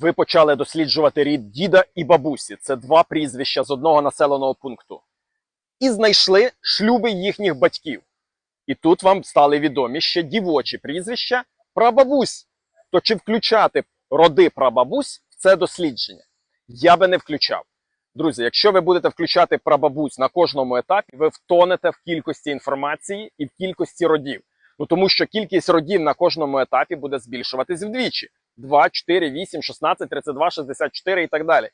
Ви почали досліджувати рід діда і бабусі. Це два прізвища з одного населеного пункту. І знайшли шлюби їхніх батьків. І тут вам стали відомі ще дівочі прізвища прабабусь. То чи включати роди прабабусь в це дослідження? Я би не включав. Друзі, якщо ви будете включати прабабусь на кожному етапі, ви втонете в кількості інформації і в кількості родів. Ну тому що кількість родів на кожному етапі буде збільшуватись вдвічі: 2, 4, 8, 16, 32, 64 і так далі.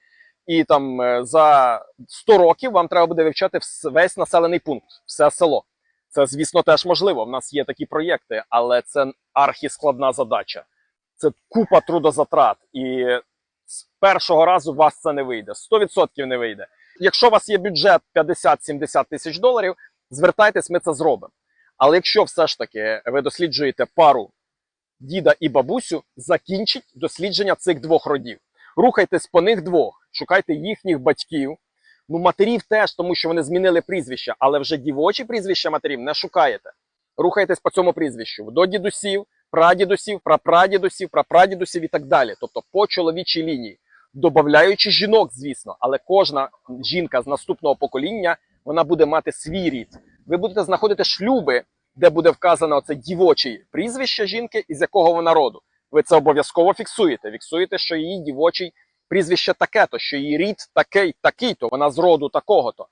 І там е, за 100 років вам треба буде вивчати весь населений пункт, все село. Це, звісно, теж можливо. В нас є такі проєкти, але це архіскладна задача. Це купа трудозатрат, і з першого разу у вас це не вийде. 100% не вийде. Якщо у вас є бюджет 50-70 тисяч доларів, звертайтесь, ми це зробимо. Але якщо все ж таки ви досліджуєте пару діда і бабусю, закінчіть дослідження цих двох родів. Рухайтесь по них двох, шукайте їхніх батьків. Ну, матерів теж, тому що вони змінили прізвища, але вже дівочі прізвища матерів не шукаєте. Рухайтесь по цьому прізвищу до дідусів, прадідусів, прапрадідусів, прапрадідусів і так далі. Тобто по чоловічій лінії, додаючи жінок, звісно, але кожна жінка з наступного покоління вона буде мати свій рід. Ви будете знаходити шлюби, де буде вказано це дівоче прізвище жінки, із якого вона роду. Ви це обов'язково фіксуєте. Фіксуєте, що її дівочий прізвище таке-то, що її рід такий, такий-то, вона з роду такого-то.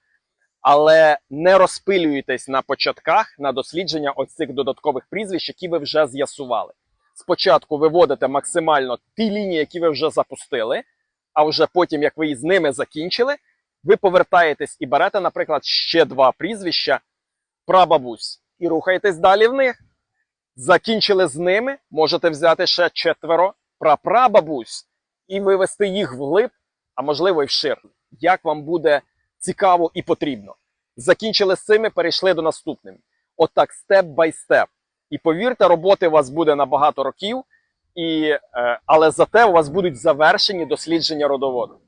Але не розпилюєтесь на початках на дослідження ось цих додаткових прізвищ, які ви вже з'ясували. Спочатку ви вводите максимально ті лінії, які ви вже запустили, а вже потім, як ви з ними закінчили, ви повертаєтесь і берете, наприклад, ще два прізвища прабабусь і рухаєтесь далі в них. Закінчили з ними, можете взяти ще четверо прапрабабусь і вивести їх вглиб, а можливо і вшир. Як вам буде цікаво і потрібно. Закінчили з цими, перейшли до наступним. Отак, степ бай степ. І повірте, роботи у вас буде на багато років, і, е, але зате у вас будуть завершені дослідження родоводу.